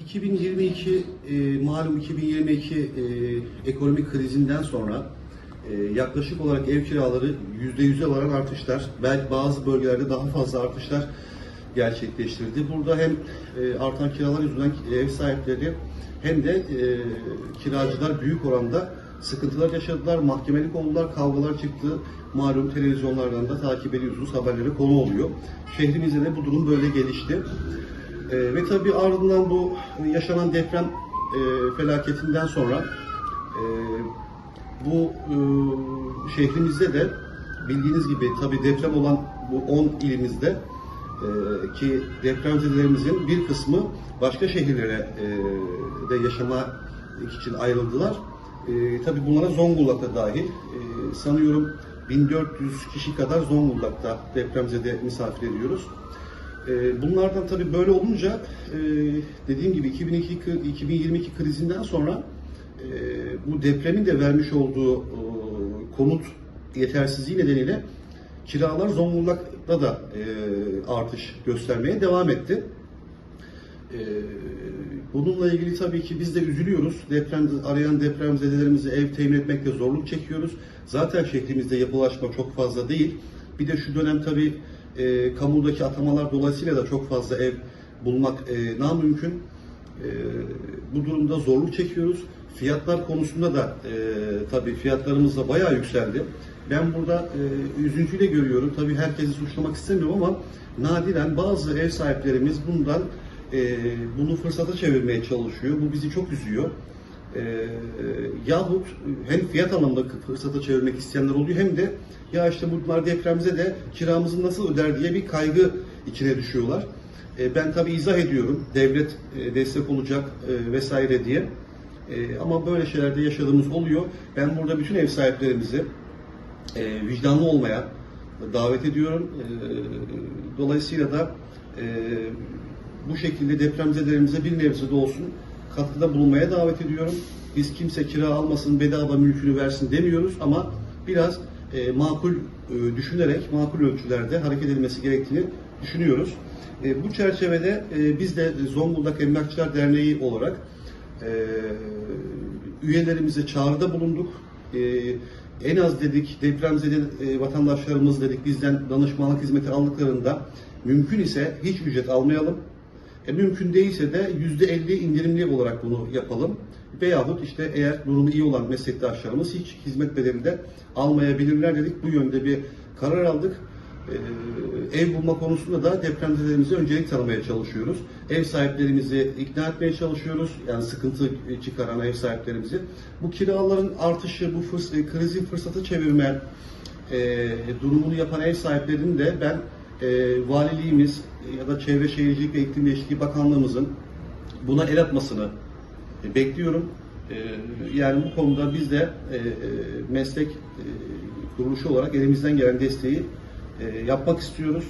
2022 e, malum 2022 e, ekonomik krizinden sonra e, yaklaşık olarak ev kiraları %100'e varan artışlar, belki bazı bölgelerde daha fazla artışlar gerçekleştirdi. Burada hem e, artan kiralar yüzünden ev sahipleri hem de e, kiracılar büyük oranda sıkıntılar yaşadılar, mahkemelik oldular, kavgalar çıktı. Malum televizyonlardan da takip ediyorsunuz, haberlere konu oluyor. Şehrimizde de bu durum böyle gelişti. Ee, ve tabii ardından bu yaşanan deprem e, felaketinden sonra e, bu e, şehrimizde de bildiğiniz gibi tabii deprem olan bu 10 ilimizde e, ki depremzedelerimizin bir kısmı başka şehirlere e, de yaşamak için ayrıldılar. E, tabii bunlara Zonguldak'ta dahil. E, sanıyorum 1400 kişi kadar Zonguldak'ta depremzede misafir ediyoruz. Ee, Bunlardan tabii böyle olunca e, dediğim gibi 2002 kri- 2022 krizinden sonra e, bu depremin de vermiş olduğu e, konut yetersizliği nedeniyle kiralar Zonguldak'ta da e, artış göstermeye devam etti. E, Bununla ilgili tabii ki biz de üzülüyoruz. Deprem arayan depremzedelerimizi ev temin etmekte zorluk çekiyoruz. Zaten şehrimizde yapılaşma çok fazla değil. Bir de şu dönem tabii e, kamudaki atamalar dolayısıyla da çok fazla ev bulmak e, namümkün. E, bu durumda zorluk çekiyoruz. Fiyatlar konusunda da e, tabii fiyatlarımız da bayağı yükseldi. Ben burada e, üzüntüyle görüyorum. Tabii herkesi suçlamak istemiyorum ama nadiren bazı ev sahiplerimiz bundan e, bunu fırsata çevirmeye çalışıyor. Bu bizi çok üzüyor. E, yahut hem fiyat anlamında fırsata çevirmek isteyenler oluyor hem de ya işte bunlar depremize de kiramızı nasıl öder diye bir kaygı içine düşüyorlar. E, ben tabii izah ediyorum. Devlet e, destek olacak e, vesaire diye. E, ama böyle şeylerde yaşadığımız oluyor. Ben burada bütün ev sahiplerimizi e, vicdanlı olmaya davet ediyorum. E, dolayısıyla da e, bu şekilde depremzedelerimize bir nebze de olsun katkıda bulunmaya davet ediyorum. Biz kimse kira almasın, bedava mülkünü versin demiyoruz ama biraz e, makul e, düşünerek, makul ölçülerde hareket edilmesi gerektiğini düşünüyoruz. E, bu çerçevede e, biz de Zonguldak Emlakçılar Derneği olarak e, üyelerimize çağrıda bulunduk. E, en az dedik depremzede e, vatandaşlarımız dedik bizden danışmanlık hizmeti aldıklarında mümkün ise hiç ücret almayalım. E, mümkün değilse de yüzde 50 indirimli olarak bunu yapalım. Veyahut işte eğer durumu iyi olan meslektaşlarımız hiç hizmet bedeli de almayabilirler dedik. Bu yönde bir karar aldık. Ee, ev bulma konusunda da depremzedelerimize öncelik tanımaya çalışıyoruz. Ev sahiplerimizi ikna etmeye çalışıyoruz. Yani sıkıntı çıkaran ev sahiplerimizi. Bu kiraların artışı, bu fırs e, krizi fırsata çevirme e, durumunu yapan ev sahiplerinin de ben e, valiliğimiz ya da Çevre Şehircilik ve İklim Değişikliği Bakanlığımızın buna el atmasını e, bekliyorum. E, yani bu konuda biz de e, e, meslek e, kuruluşu olarak elimizden gelen desteği e, yapmak istiyoruz.